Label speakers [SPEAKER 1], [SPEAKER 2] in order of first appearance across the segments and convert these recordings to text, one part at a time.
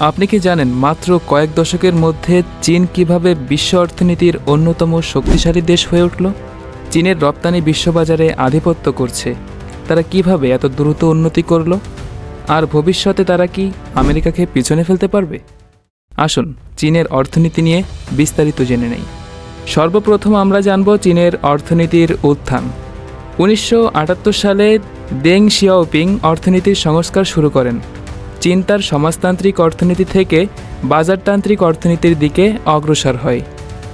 [SPEAKER 1] আপনি কি জানেন মাত্র কয়েক দশকের মধ্যে চীন কীভাবে বিশ্ব অর্থনীতির অন্যতম শক্তিশালী দেশ হয়ে উঠল? চীনের রপ্তানি বিশ্ববাজারে আধিপত্য করছে। তারা কীভাবে এত দ্রুত উন্নতি করল? আর ভবিষ্যতে তারা কি আমেরিকাকে পিছনে ফেলতে পারবে? আসুন চীনের অর্থনীতি নিয়ে বিস্তারিত জেনে নেই। সর্বপ্রথম আমরা জানব চীনের অর্থনীতির উত্থান। উনিশশো আটাত্তর সালে দেং শিয়াওপিং অর্থনীতির সংস্কার শুরু করেন। চীন তার সমাজতান্ত্রিক অর্থনীতি থেকে বাজারতান্ত্রিক অর্থনীতির দিকে অগ্রসর হয়।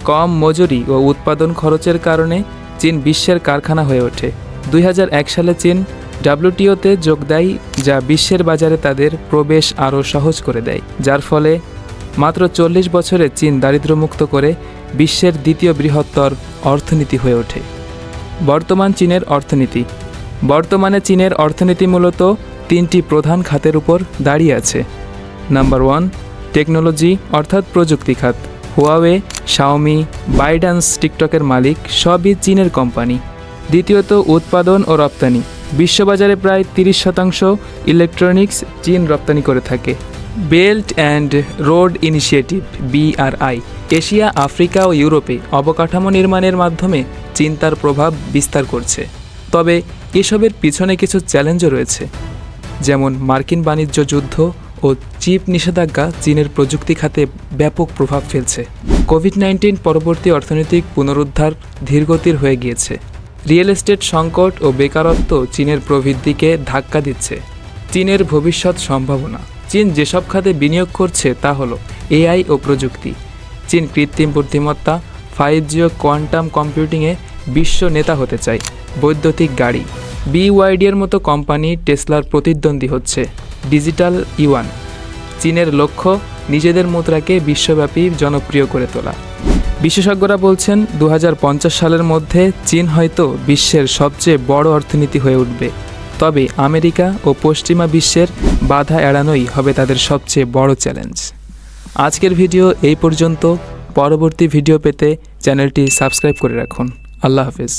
[SPEAKER 1] কম মজুরি ও উৎপাদন খরচের কারণে চীন বিশ্বের কারখানা হয়ে ওঠে। দুই হাজার এক সালে চীন ডাব্লিউটিওতে যোগ দেয়, যা বিশ্বের বাজারে তাদের প্রবেশ আরও সহজ করে দেয়। যার ফলে মাত্র চল্লিশ বছরে চীন দারিদ্র্যমুক্ত করে বিশ্বের দ্বিতীয় বৃহত্তর অর্থনীতি হয়ে ওঠে। বর্তমান চীনের অর্থনীতি। বর্তমানে চীনের অর্থনীতি মূলত তিনটি প্রধান খাতের উপর দাঁড়িয়ে আছে। নাম্বার ওয়ান, টেকনোলজি, অর্থাৎ প্রযুক্তি খাত। হুয়াওয়ে শাওমি বাইডান্স টিকটকের মালিক, সবই চীনের কোম্পানি। দ্বিতীয়ত, উৎপাদন ও রপ্তানি। বিশ্ববাজারে প্রায় তিরিশ শতাংশ ইলেকট্রনিক্স চীন রপ্তানি করে থাকে। Belt and road initiative BRI Asia, Africa ও ইউরোপে অবকাঠামো নির্মাণের মাধ্যমে চীন তার প্রভাব বিস্তার করছে। তবে এসবের পিছনে কিছু চ্যালেঞ্জও রয়েছে। যেমন মার্কিন বাণিজ্য যুদ্ধ ও চিপ নিষেধাজ্ঞা চীনের প্রযুক্তি খাতে ব্যাপক প্রভাব ফেলছে। কোভিড নাইন্টিন পরবর্তী অর্থনৈতিক পুনরুদ্ধার ধীরগতির হয়ে গিয়েছে। রিয়েল এস্টেট সংকট ও বেকারত্ব চীনের প্রবৃদ্ধিকে ধাক্কা দিচ্ছে। চীনের ভবিষ্যৎ সম্ভাবনা। চীন যেসব খাতে বিনিয়োগ করছে তা হলো এআই ও প্রযুক্তি। চীন কৃত্রিম বুদ্ধিমত্তা, ফাইভ জি ও কোয়ান্টাম কম্পিউটিংয়ে বিশ্ব নেতা হতে চায় বৈদ্যুতিক গাড়ি। বিওয়াইডি এর মতো কোম্পানি টেসলার প্রতিদ্বন্দ্বী হচ্ছে। ডিজিটাল ইউয়ান, চীনের লক্ষ্য নিজেদের মুদ্রাকে বিশ্বব্যাপী জনপ্রিয় করে তোলা। বিশেষজ্ঞরা বলছেন দু হাজার পঞ্চাশ সালের মধ্যে চীন হয়তো বিশ্বের সবচেয়ে বড় অর্থনীতি হয়ে উঠবে। তবে আমেরিকা ও পশ্চিমা বিশ্বের বাধা এড়ানোই হবে তাদের সবচেয়ে বড় চ্যালেঞ্জ। আজকের ভিডিও এই পর্যন্ত। পরবর্তী ভিডিও পেতে চ্যানেলটি সাবস্ক্রাইব করে রাখুন। আল্লাহ হাফিজ।